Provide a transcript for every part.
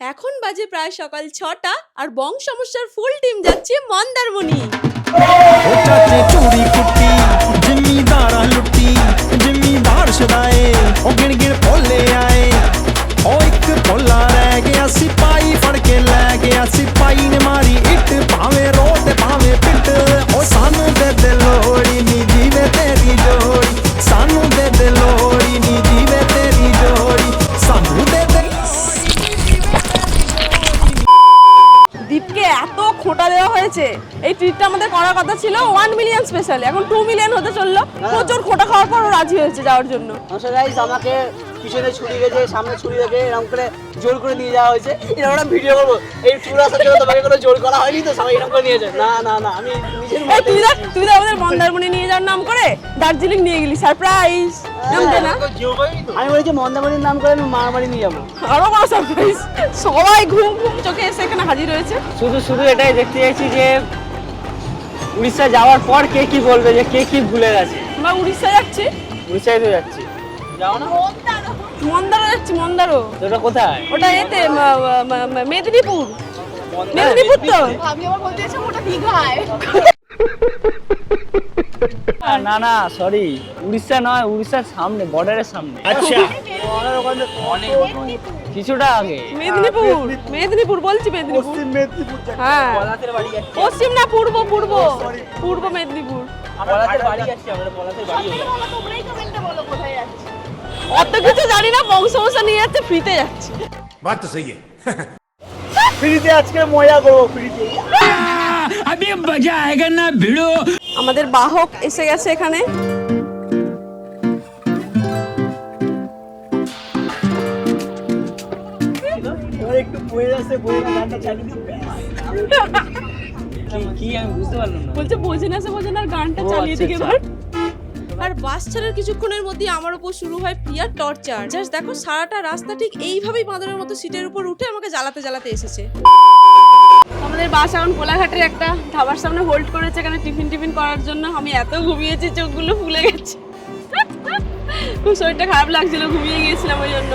এখন বাজে প্রায় সকাল ছটা আর বং সমস্যার ফুল টিম যাচ্ছে মন্দারমণি ਉਹ ਚਾਚੇ ਚੂੜੀ ਕੁੱਟੀ ਜ਼ਿਮੀਦਾਰਾਂ ਲੁੱਟੀ ਜ਼ਿਮੀਦਾਰ ਛਦਾਏ ਉਹ ਗਿਣ ਗਿਣ ਭੋਲੇ ਆਏ ਉਹ ਇੱਕ ਭੋਲਾ ਰਹਿ ਗਿਆ ਸਿਪਾਈ ਫੜ ਕੇ ਲੈ ਗਿਆ ਸਿਪਾਈ ਨੇ ਮਾਰੀ ਇੱਟ ਭਾਵੇਂ ਰੋ ਤੇ ਭਾਵੇਂ খোটা দেওয়া হয়েছে। এই ট্রিটটা আমাদের করার কথা ছিল। ওয়ান মিলিয়ন স্পেশাল এখন টু মিলিয়ন হতে চলল। প্রচুর খোটা খাওয়ার পর রাজি হয়েছে যাওয়ার জন্য। আমাকে পিছনে ছুরি গেছে সামনে ছুরি রেখে এরকম করে জোর করে নিয়ে যাওয়া হয়েছে। এরকম একটা ভিডিও করব। এই ট্যুর আসার জন্য তোমাকে কোনো জোর করা হয়নি তো? সবাই এরকম করে নিয়ে যায়। না না না আমি নিজের তুই দেখ তুই তো আমাদের মন্দারমণি নিয়ে যাওয়ার নাম করে দার্জিলিং নিয়ে গেলি। সারপ্রাইজ না? আমি বলেছি মন্দামারির নাম করে আমি মারামারি নিয়ে যাব। আরও বড় সারপ্রাইজ সবাই ঘুম ঘুম চোখে এসে এখানে হাজির হয়েছে। শুধু শুধু এটাই দেখতে চাইছি যে উড়িষ্যা যাওয়ার পর কে কি বলবে যে কে কি ভুলে গেছে। আমরা উড়িষ্যা যাচ্ছি। উড়িষ্যায় তো যাচ্ছি। মন্দারও যাচ্ছি মন্দারও তো ওটা কোথায়? ওটা এতে মেদিনীপুর। মেদিনীপুর তো। আমি আবার বলতে চাইছিলাম ওটা দীঘায়। না না সরি উড়িষ্যা নয় উড়িষ্যার সামনে বর্ডারের সামনে। আচ্ছা। কিছুটা আগে। মেদিনীপুর মেদিনীপুর বলছি মেদিনীপুর। হ্যাঁ। পশ্চিম না পূর্ব পূর্ব। পূর্ব মেদিনীপুর। তোমরাই কমেন্টে বলো কোথায় যাচ্ছি? অত কিছু জানি না নিয়ে যাচ্ছে ফ্রিতে বাদ তো সেই ফ্রিতে আজকে মজা করব ফ্রিতে। আমি না ভিড়ো। আমাদের বাহক এসে গেছে এখানে। আছে কি আমি বুঝতে পারলাম বলছে বোঝে না সে বোঝে না গানটা চালিয়ে আচ্ছা, দিকে আচ্ছা। এবার। আর বাস ছাড়ার কিছুক্ষণের মধ্যে আমার উপর শুরু হয় প্রিয়ার টর্চার জাস্ট দেখো, সারাটা রাস্তা ঠিক এইভাবেই বাঁদরের মতো সিটের উপর উঠে আমাকে জ্বালাতে জ্বালাতে এসেছে। আমাদের বাস এখন কোলাঘাটের একটা, ধাবার সামনে হোল্ড করেছে এখানে টিফিন টিফিন করার জন্য। আমি এত ঘুমিয়েছি, চোখগুলো ফুলে গেছে। খুব শরীরটা খারাপ লাগছিল, ঘুমিয়ে গিয়েছিলাম ওই জন্য।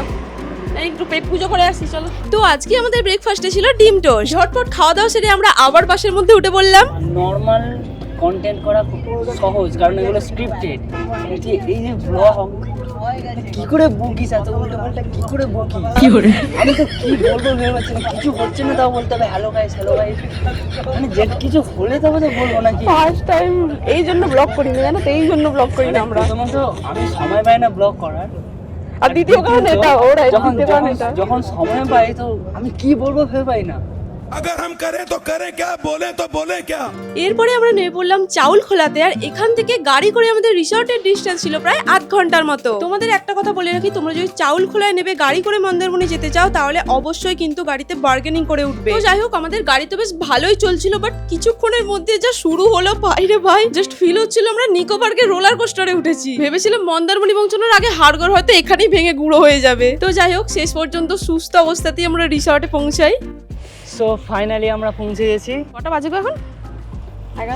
একটু পেট পুজো করে চলো। তো আজকে আমাদের ব্রেকফাস্টে ছিল ডিম টোস্ট। ঝটপট খাওয়া দাওয়া সেরে আমরা আবার বাসের মধ্যে উঠে পড়লাম। নর্মাল কন্টেন্ট করা খুব সহজ কারণ এগুলো স্ক্রিপ্টেড এই যে ব্লগ কি করে বকিস এত উল্টো পাল্টা কি করে বকি কি করে? আমি তো কি বলব ভেবে পাচ্ছি না কিছু হচ্ছে না তাও বলতে হবে হ্যালো গাইস হ্যালো গাইস মানে যে কিছু হলে তবে তো বলব না কি ফার্স্ট টাইম এই জন্য ব্লগ করি না জানো তো? এই জন্য ব্লগ করি না আমরা। প্রথমত আমি সময় পাই না ব্লগ করার। আর দ্বিতীয় কারণ এটা ওরা যখন যখন সময় পাই তো আমি কি বলব ভেবে পাই না। अगर हम करें तो करें क्या बोले तो बोले क्या এরপরে আমরা নেমে পড়লাম চাউল খোলাতে আর এখান থেকে গাড়ি করে আমাদের রিসর্টের ডিস্টেন্স ছিল প্রায় আধ ঘন্টার মতো তোমাদের একটা কথা বলে রাখি তোমরা যদি চাউল খোলায় নেবে গাড়ি করে মন্দারমণি যেতে চাও তাহলে অবশ্যই কিন্তু গাড়িতে বার্গেনিং করে উঠবে তো যাই হোক আমাদের গাড়ি তো বেশ ভালোই চলছিল বাট কিছুক্ষণের মধ্যে যা শুরু হলো বাইরে ভাই জাস্ট ফিল হচ্ছিল আমরা নিকো পার্কের রোলার কোস্টারে উঠেছি ভেবেছিলাম মন্দারমণি পৌঁছানোর আগে হাড়গড় হয়তো এখানেই ভেঙে গুঁড়ো হয়ে যাবে তো যাই হোক শেষ পর্যন্ত সুস্থ অবস্থাতেই আমরা রিসর্টে পৌঁছাই সো ফাইনালি আমরা পৌঁছে গেছি। কটা বাজে এখন?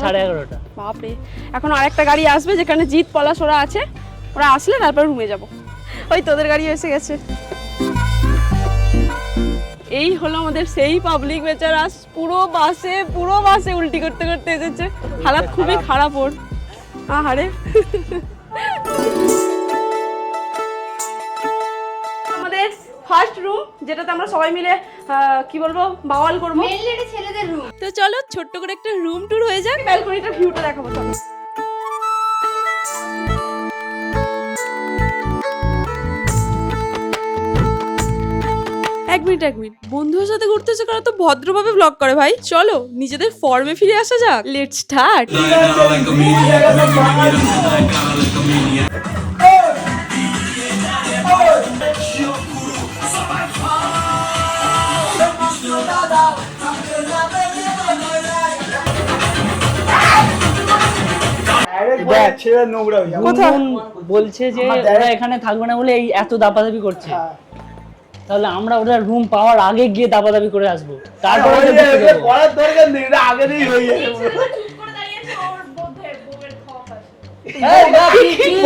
সাড়ে এগারোটা। বাপরে। এখন আরেকটা গাড়ি আসবে যেখানে জিৎ পলাশ ওরা আছে। ওরা আসলে তারপর রুমে যাব। ওই তোদের গাড়ি এসে গেছে। এই হলো আমাদের সেই পাবলিক বেচারা। পুরো বাসে পুরো বাসে উল্টি করতে করতে এসেছে। হালাত খুবই খারাপ ওর। আহারে। ফার্স্ট রুম যেটাতে আমরা সবাই মিলে কি বলব বাওয়াল করব। ছেলেদের রুম তো চলো ছোট্ট করে একটা রুম ট্যুর হয়ে যাক। ব্যালকনিটার ভিউটা দেখাবো চলো। এক মিনিট এক মিনিট। বন্ধুদের সাথে ঘুরতে এসে কারা তো ভদ্রভাবে ব্লগ করে ভাই? চলো নিজেদের ফর্মে ফিরে আসা যাক। লেট স্টার্ট কোথায়? গুনগুন বলছে যে ওরা এখানে থাকবে না বলে এই এত দাপাদাপি করছে। তাহলে আমরা ওদের রুম পাওয়ার আগে গিয়ে দাপাদাপি করে আসব। তারপরে ওদের ঢুকতে দেবো। এই না, কি- কি-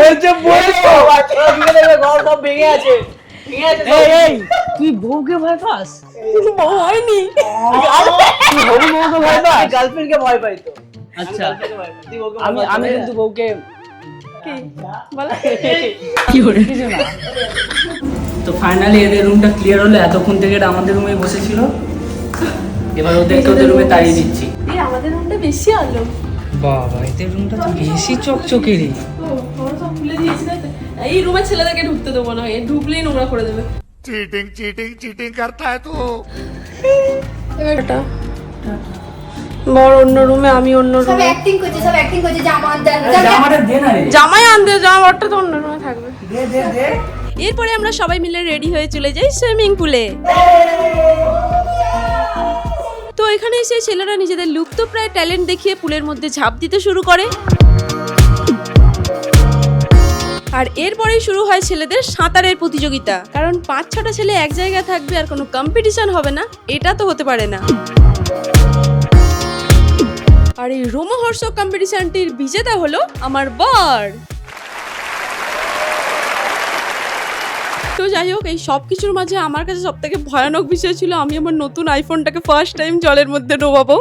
ওরা বিকেলে ঘর সব ভেঙে আছে। এই এই তুই বউকে ভয় পাস? বউ হয়নি। তুই হবু বউকে ভয় পাই তো। আচ্ছা। আমি আমি কিন্তু বউকে তো ফাইনালি এদের রুমটা ক্লিয়ার হলো এতক্ষণ থেকে এটা আমাদের রুমে বসেছিল। এবার ওদেরকে ওদের রুমে তাড়িয়ে দিচ্ছি। আমাদের রুমটা বেশি আলো। বাবা এদের রুমটা তো বেশি চকচকে রে। এই রুমে ছেলেদেরকে ঢুকতে দেবো না ঢুকলেই নোংরা করে দেবে। চিটিং চিটিং চিটিং করতে হয় তো এটা বড় অন্য রুমে আমি অন্য সব রুমে অ্যাক্টিং করছে সব অ্যাক্টিং করছে জামা জামাটা দে না রে। জামাই আনতে জামাটা তো অন্য রুমে থাকবে। এরপরে আমরা সবাই মিলে রেডি হয়ে চলে যাই সুইমিং পুলে তো এখানে এসে ছেলেরা নিজেদের লুপ্তপ্রায় ট্যালেন্ট দেখিয়ে পুলের মধ্যে ঝাঁপ দিতে শুরু করে। আর এরপরেই শুরু হয় ছেলেদের সাঁতারের প্রতিযোগিতা। কারণ পাঁচ ছটা ছেলে এক জায়গায় থাকবে আর কোনো কম্পিটিশন হবে না এটা তো হতে পারে না। আর এই রোমহর্ষক কম্পিটিশনটির বিজেতা হলো আমার বর। তো যাই হোক, এই সব কিছুর মাঝে আমার কাছে সব থেকে ভয়ানক বিষয় ছিল, আমি আমার নতুন আইফোনটাকে ফার্স্ট টাইম জলের মধ্যে ডোবাবো।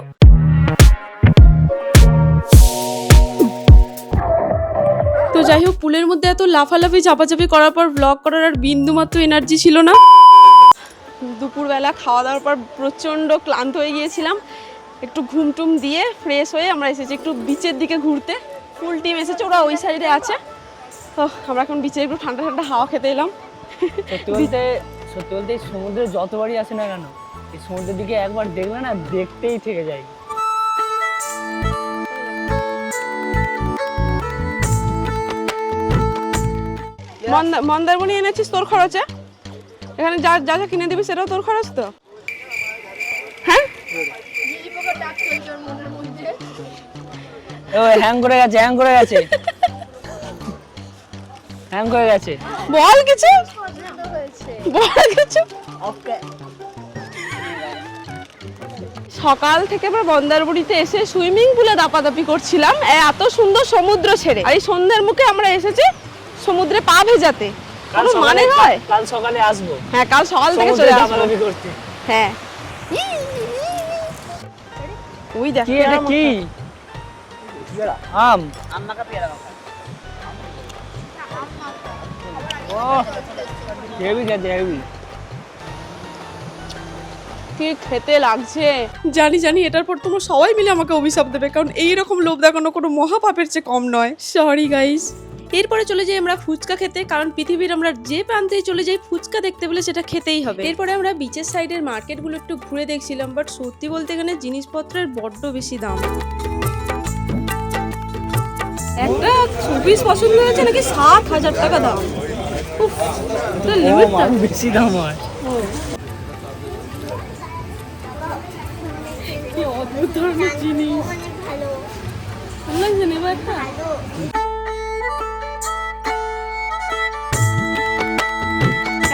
তো যাই হোক, পুলের মধ্যে এত লাফালাফি, চাপাচাপি করার পর ব্লগ করার আর বিন্দু মাত্র এনার্জি ছিল না। দুপুরবেলা খাওয়া দাওয়ার পর প্রচণ্ড ক্লান্ত হয়ে গিয়েছিলাম। একটু ঘুমটুম দিয়ে ফ্রেশ হয়ে আমরা এসেছি একটু বিচের দিকে ঘুরতে। ফুল টিম এসেছে ওরা ওই সাইডে আছে। তো আমরা এখন বিচে একটু ঠান্ডা ঠান্ডা হাওয়া খেতে এলাম। সত্যি বলতে সমুদ্রে যতবারই আসে না কেন এই সমুদ্রের দিকে একবার দেখলে না দেখতেই থেকে যায়। মন্দা- মন্দারমণি এনেছিস তোর খরচে? এখানে যা যা যা কিনে দিবি সেটাও তোর খরচ তো? ও হ্যাং করে গেছে হ্যাং করে গেছে। হ্যাং করে গেছে। বল কিছু। বল কিছু। সকাল থেকে আমরা মন্দারমণিতে এসে সুইমিং পুলে দাপাদাপি করছিলাম। এ এত সুন্দর সমুদ্র ছেড়ে। আর এই সন্ধ্যার মুখে আমরা এসেছি সমুদ্রে পা ভেজাতে। কোনো মানে হয়? কাল সকালে আসব। হ্যাঁ কাল সকাল থেকে চলে আসব। করতে। হ্যাঁ। ওই দেখ। কি এটা কি? আম। ও হেভি গেছে হেভি। কি খেতে লাগছে? জানি জানি এটার পর তোমরা সবাই মিলে আমাকে অভিশাপ দেবে কারণ এই রকম লোভ দেখানো কোনো মহাপাপের চেয়ে কম নয়। সরি গাইস এরপরে চলে যাই আমরা ফুচকা খেতে কারণ পৃথিবীর আমরা যে প্রান্তেই চলে যাই ফুচকা দেখতে বলে সেটা খেতেই হবে। এরপরে আমরা বিচের সাইডের মার্কেটগুলো একটু ঘুরে দেখছিলাম বাট সত্যি বলতে এখানে জিনিসপত্রের বড্ড বেশি দাম। একটা চব্বিশ পছন্দ হয়েছে নাকি সাত হাজার টাকা দাম? বেশি দাম হয়। কি অদ্ভুত ধরনের জিনিস। ভালো লাগছে নেব একটা।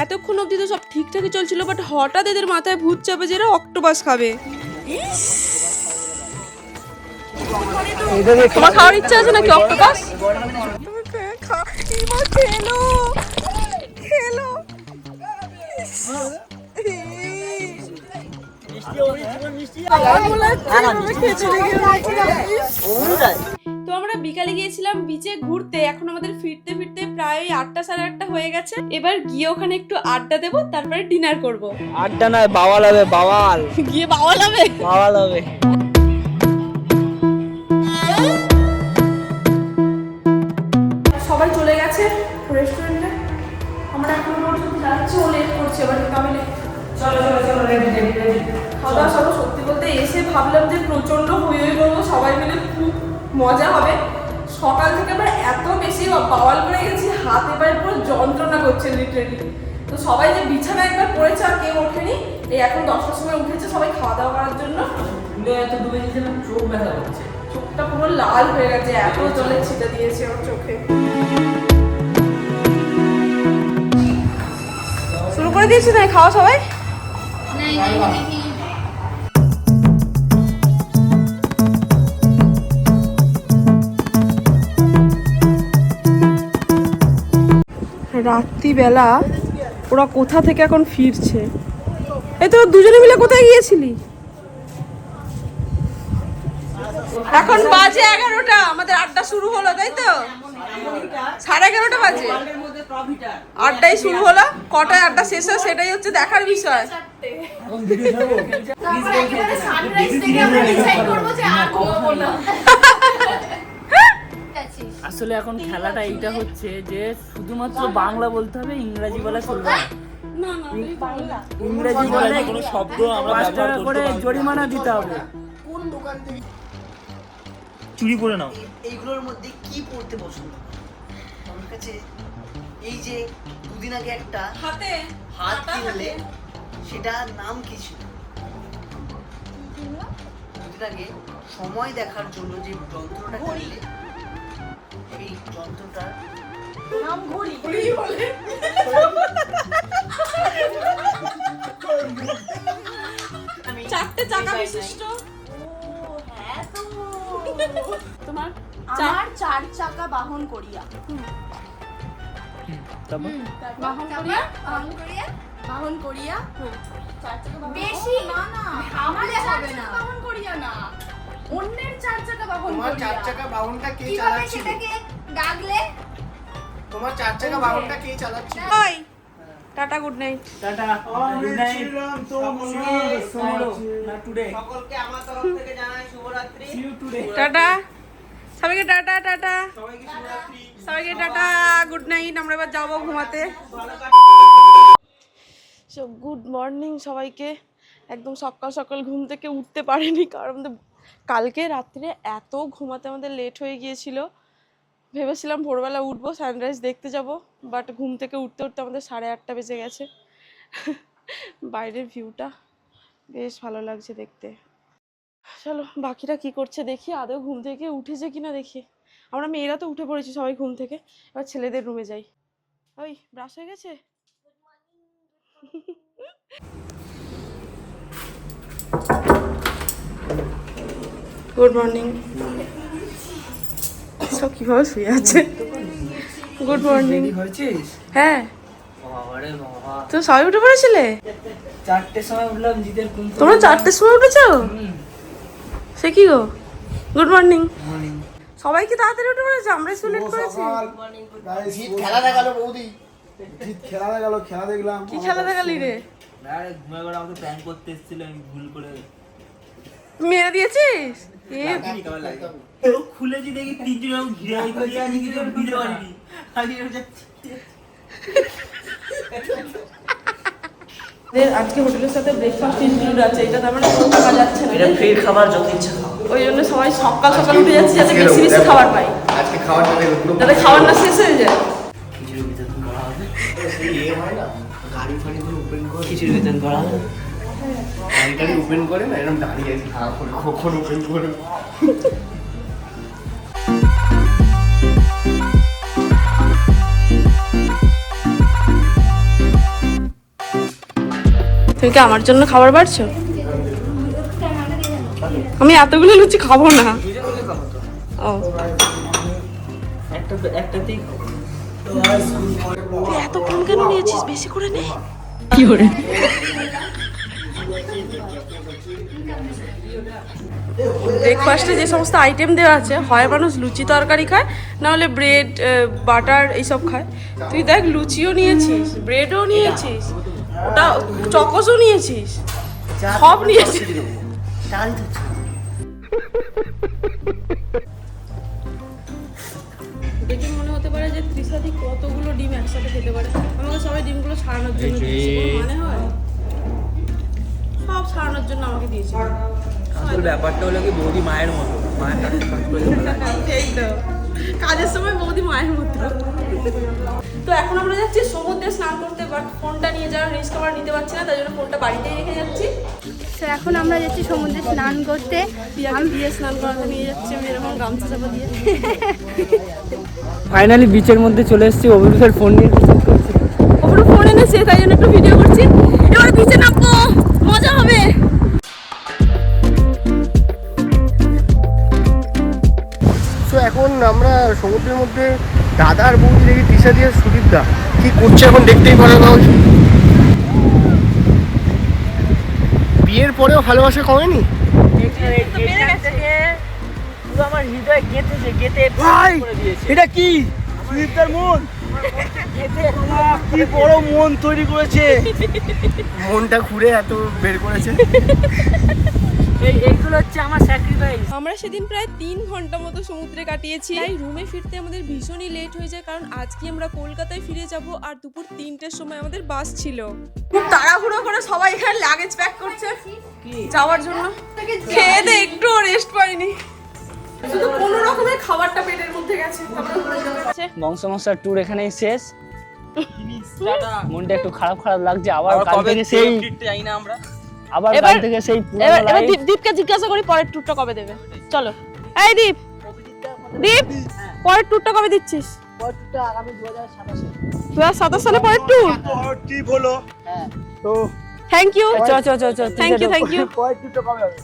এতক্ষণ অবধি তো সব ঠিকঠাকই চলছিল বাট হঠাৎ এদের মাথায় ভূত চাপে যে এরা অক্টোপাস খাবে। তোমার খাওয়ার ইচ্ছা আছে নাকি অক্টোপাস খেলো। খেলো। তো আমরা বিকালে গিয়েছিলাম বিচে ঘুরতে এখন আমাদের ফিরতে ফিরতে প্রায় ওই আটটা সাড়ে আটটা হয়ে গেছে। এবার গিয়ে ওখানে একটু আড্ডা দেবো তারপরে ডিনার করব। আড্ডা নয় বাওয়াল হবে বাওয়াল। গিয়ে বাওয়া যাবে বাওয়াল হবে। এবার late- খাওয়া দাওয়া সব সত্যি বলতে এসে ভাবলাম যে প্রচণ্ড হই হই করব সবাই মিলে খুব মজা হবে। সকাল থেকে আমরা এত বেশি বাওয়াল করে গেছি হাতে পায়ে পুরো যন্ত্রণা করছে লিটারেলি তো সবাই যে বিছানা একবার পড়েছে আর কেউ ওঠেনি এই এখন দশটার সময় উঠেছে সবাই খাওয়া দাওয়া করার জন্য। এত ডুবে না চোখ ব্যথা করছে। চোখটা পুরো লাল হয়ে গেছে এত জলের ছিটা দিয়েছে ওর চোখে। করে দিয়েছি তাই খাওয়া সবাই। রাত্রিবেলা ওরা কোথা থেকে এখন ফিরছে? এই তো দুজনে মিলে কোথায় গিয়েছিলি? এখন বাজে এগারোটা, আমাদের আড্ডা শুরু হলো, তাই তো? সাড়ে এগারোটা বাজে। আড্ডাই শুরু হলো কটায় আড্ডা শেষ হয় সেটাই হচ্ছে দেখার বিষয়। সানরাইজ দেখে আমরা ডিসাইড করব যে আর ঘুমাবো না। আসলে এখন খেলাটা এইটা হচ্ছে যে শুধুমাত্র বাংলা? বলতে হবে ইংরাজি বলা চলবে না ইংরেজি বলে কোনো শব্দ পাঁচ টাকা করে জরিমানা দিতে হবে। চুরি করে নাও। এইগুলোর মধ্যে কি পড়তে পছন্দ? আমার কাছে এই যে দুদিন আগে একটা হাতে হাত কিনলে সেটা নাম কি ছিল? দুদিন আগে সময় দেখার জন্য যে যন্ত্রটা কিনলে সেই যন্ত্রটার চারটে চাকা বিশিষ্ট। হ্যাঁ তোমার আমার চার চাকা বাহন করিয়া। তারপর? বাহন তারপর বাহন করিয়া? বাহন করিয়া? চার চাকা বাহন বেশি? না না আমার চার চাকা বাহন করিয়া না। অন্যের চার চাকা বাহন তোমার চার চাকা বাহনটা কে কীভাবে চালাচ্ছিল? সেটাকে ডাকলে তোমার চার চাকা বাহনটা কে চালাচ্ছিল? ওই। Tata good night tata. Good night না টুডে সকলকে আমার তরফ থেকে জানাই শুভরাত্রি। See you today tata. সবাইকে টাটা টাটা। সবাইকে শুভরাত্রি। সবাইকে টাটা গুড নাইট আমরা এবার যাব ঘুমাতে। সো গুড মর্নিং সবাইকে। একদম সকাল সকাল ঘুম থেকে উঠতে পারিনি, কারণ কালকে রাত্রে এত ঘুমাতে আমাদের লেট হয়ে গিয়েছিল। ভেবেছিলাম ভোরবেলা উঠবো সানরাইজ দেখতে যাব বাট ঘুম থেকে উঠতে উঠতে আমাদের সাড়ে আটটা বেজে গেছে। বাইরের ভিউটা বেশ ভালো লাগছে দেখতে। চলো, বাকিরা কি করছে দেখি, আদৌ ঘুম থেকে উঠেছে কিনা দেখি। আমরা মেয়েরা তো উঠে পড়েছি সবাই ঘুম থেকে। এবার ছেলেদের রুমে যাই। ওই ব্রাশ হয়ে গেছে? গুড মর্নিং সব কীভাবে শুয়ে আছে? গুড মর্নিং হ্যাঁ। তো সবাই উঠে পড়েছিলে? চারটের সময় উঠলাম জিতের তোমরা চারটের সময় উঠেছো? সে কি গো? Good morning morning। সবাই কি তাড়াতাড়ি উঠে পড়েছে আমরাই তো লেট করেছি। জিৎ খেলা দেখাল বৌদি। জিৎ খেলা দেখাল খেলা দেখলাম। কি খেলা দেখালি রে? আরে ঘুমিয়ে করে আমাকে প্র্যাঙ্ক করতে এসেছিল আমি ভুল করে মেরে দিয়েছিস? এ তো খুলেছি দেখি তিনজন এরকম ঘিরে ঘিরে আছে কিছু বুঝতে পারিনি। আমি এরকম যাচ্ছি। এদের আজকে হোটেলের সাথে ব্রেকফাস্ট ইনক্লুড আছে এটা তার মানে টাকা যাচ্ছে না। এটা ফ্রির খাবার যত ইচ্ছা ওই জন্য সবাই সকাল সকাল উঠে যাচ্ছে যাতে বেশি বেশি খাবার পাই। আজকে দেখো যাতে খাবার না শেষ হয়ে যায়। খিচুড়ি বিতরণ করা হবে। ইয়ে হয় না গাড়ি ফাড়ি গুলো ওপেন করে। খিচুড়ি বিতরণ করা হবে। গাড়ি ওপেন করে না এরকম দাঁড়িয়ে আছি খারাপ করে কখন ওপেন করে। তুমি কি আমার জন্য খাবার বাড়ছো? আমি এতগুলো লুচি খাব না। ও। এত কম কেন নিয়েছিস? বেশি করে নে। ব্রেকফাস্টে যে সমস্ত আইটেম দেওয়া আছে হয় মানুষ লুচি তরকারি খায় না হলে ব্রেড বাটার এইসব খায়। তুই দেখ লুচিও নিয়েছিস ব্রেডও নিয়েছিস ওটা চকসও নিয়েছিস সব নিয়েছিস। দেখে মনে হতে পারে যে ত্রিশাদি কতগুলো ডিম একসাথে খেতে পারে? আমাকে সবাই ডিমগুলো ছাড়ানোর জন্য দিয়েছে। মানে হয়? সব ছাড়ানোর জন্য আমাকে দিয়েছে। আসল ব্যাপারটা হলো কি বৌদি মায়ের মতো। মায়ের এই তো। কাজের সময় বৌদি মায়ের মতো। তো এখন আমরা যাচ্ছি সমুদ্রে স্নান করতে বাট ফোনটা নিয়ে যাওয়ার রিস্ক আমরা নিতে পারছি না তাই জন্য ফোনটা বাড়িতেই রেখে যাচ্ছি। তো এখন আমরা যাচ্ছি সমুদ্রে স্নান করতে। স্নান করাতে নিয়ে যাচ্ছি আমি এরকম গামছা চাপা দিয়ে। ফাইনালি বিচের মধ্যে চলে এসেছি অভিরূপের ফোন নিয়ে ফোন এনেছে তাই জন্য একটু ভিডিও করছি। এবার বিচে নামবো মজা হবে। তো এখন আমরা সমুদ্রের মধ্যে দাদা আর বৌদি দেখি টিসা দিয়ে সুদীপ দা কি করছে এখন দেখতেই পারে না। বিয়ের পরেও ভালোবাসা কমেনি? পুরো আমার হৃদয় গেঁথেছে গেঁথে ভাই করে এটা মন? কি বড় মন তৈরি করেছে। মনটা ঘুরে এত বের করেছে। এই এইগুলো হচ্ছে আমার স্যাক্রিফাইস আমরা সেদিন প্রায় তিন ঘণ্টা মতো সমুদ্রে কাটিয়েছি। তাই রুমে ফিরতে আমাদের ভীষণই লেট হয়ে যায় কারণ আজকে আমরা কলকাতায় ফিরে যাব আর দুপুর তিনটের সময় আমাদের বাস ছিল। খুব তাড়াহুড়ো করে সবাই এখানে লাগেজ প্যাক করছে যাওয়ার জন্য। খেয়ে দে একটু রেস্ট পাইনি। শুধু কোনো রকমের খাবারটা পেটের মধ্যে গেছে। ঘুরে বংশমশার ট্যুর এখানেই শেষ। মনটা একটু খারাপ খারাপ লাগছে আবার কাল থেকে সেই যাই না আমরা? আবার এবার- থেকে সেই এবার এবার দীপ দীপকে জিজ্ঞাসা করি পরের ট্যুরটা কবে দেবে? চলো। এই দীপ! দীপ! পরের ট্যুরটা কবে দিচ্ছিস? দু হাজার সাতাশ। সালে পরের ট্যুর টিপ হলো। তো থ্যাংক ইউ চ চ চ চ থ্যাংক ইউ থ্যাংক ইউ পরের ট্রিপটা কবে হবে?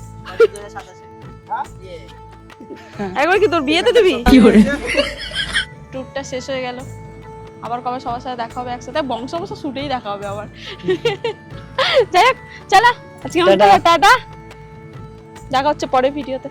একবার কি তোর বিয়েতে দিবি? কি করে ট্যুরটা শেষ হয়ে গেল। আবার কবে সবার সাথে দেখা হবে একসাথে? বংশ বংশ শুটেই দেখা হবে আবার। যাই হোক চলা। আজকে। টাটা দেখা হচ্ছে পরে ভিডিওতে